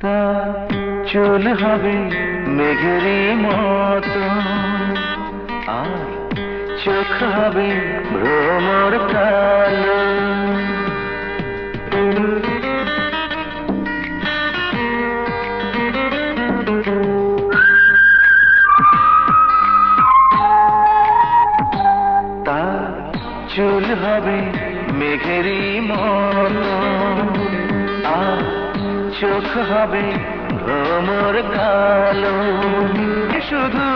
তা চুল হবে মেঘেরই মতো। আর চোখ হবে ভ্রমর কালো। চুল হবে মেঘেরই মতো। চোখ হবে ভ্রমর কালো। শুধু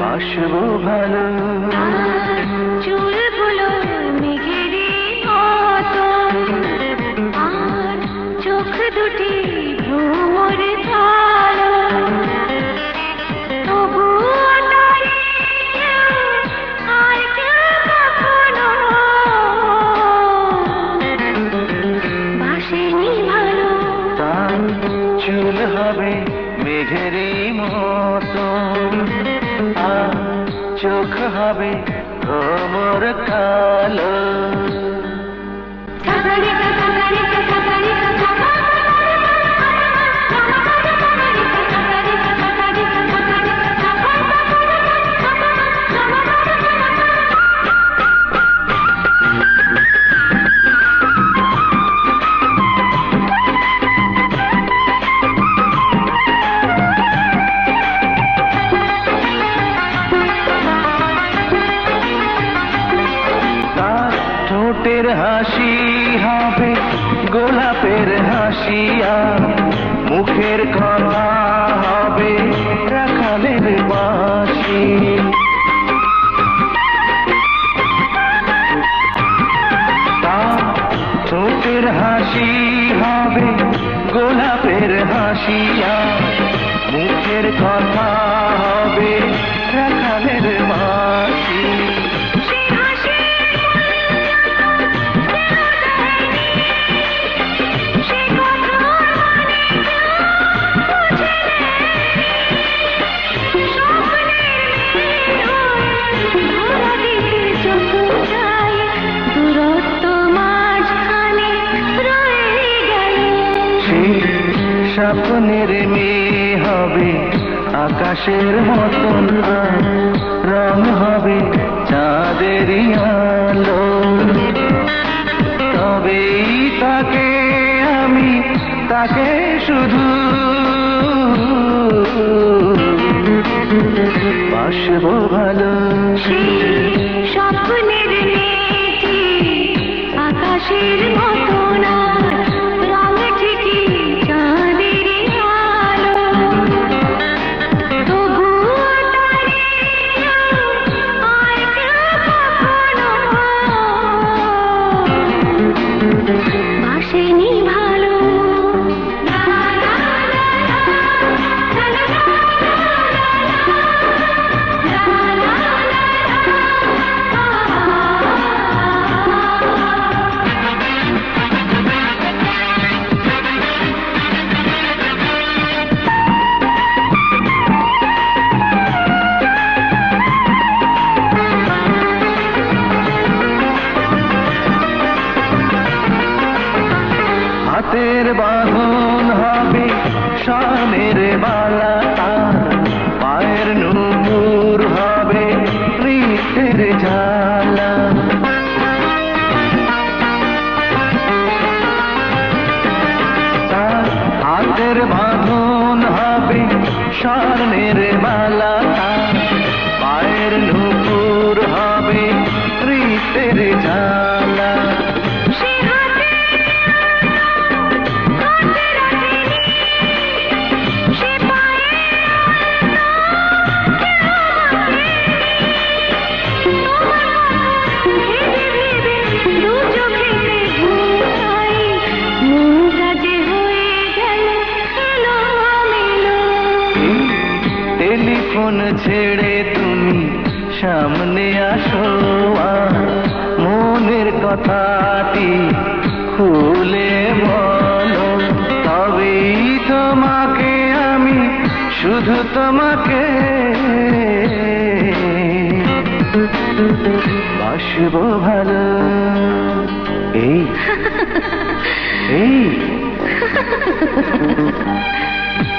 বাসবো ভালো। মতো আর চোখ হবে ভ্রমর কালো হাসি হবে, গোলাপের হাসিয়া। মুখের কথা হবে রাখালের বাসি ঠোঁটের হাসি হবে, গোলাপের হাসিয়া। মুখের কথা স্বপ্নের মেয়ে হবে, আকাশের মতন রং হবে, চাঁদেরই আলো। তবেই তাকে আমি, তাকে শুধু বাসবো ভালো। স্বপ্নের আকাশের হাতের বাঁধন হবে স্বর্ণের মালা পায়ের নুপুর হবে নৃত্যের ঝালা তার হাতের বাঁধন হবে, স্বর্ণের মালা পায়ের নুপুর হবে নৃত্যের ঝালা টেলিফোন ছেড়ে তুমি সামনে আসো মনের কথাটি খুলে বলো। তবেই তোমাকে আমি, শুধু তোমাকে বাসবো ভালো। এই এই।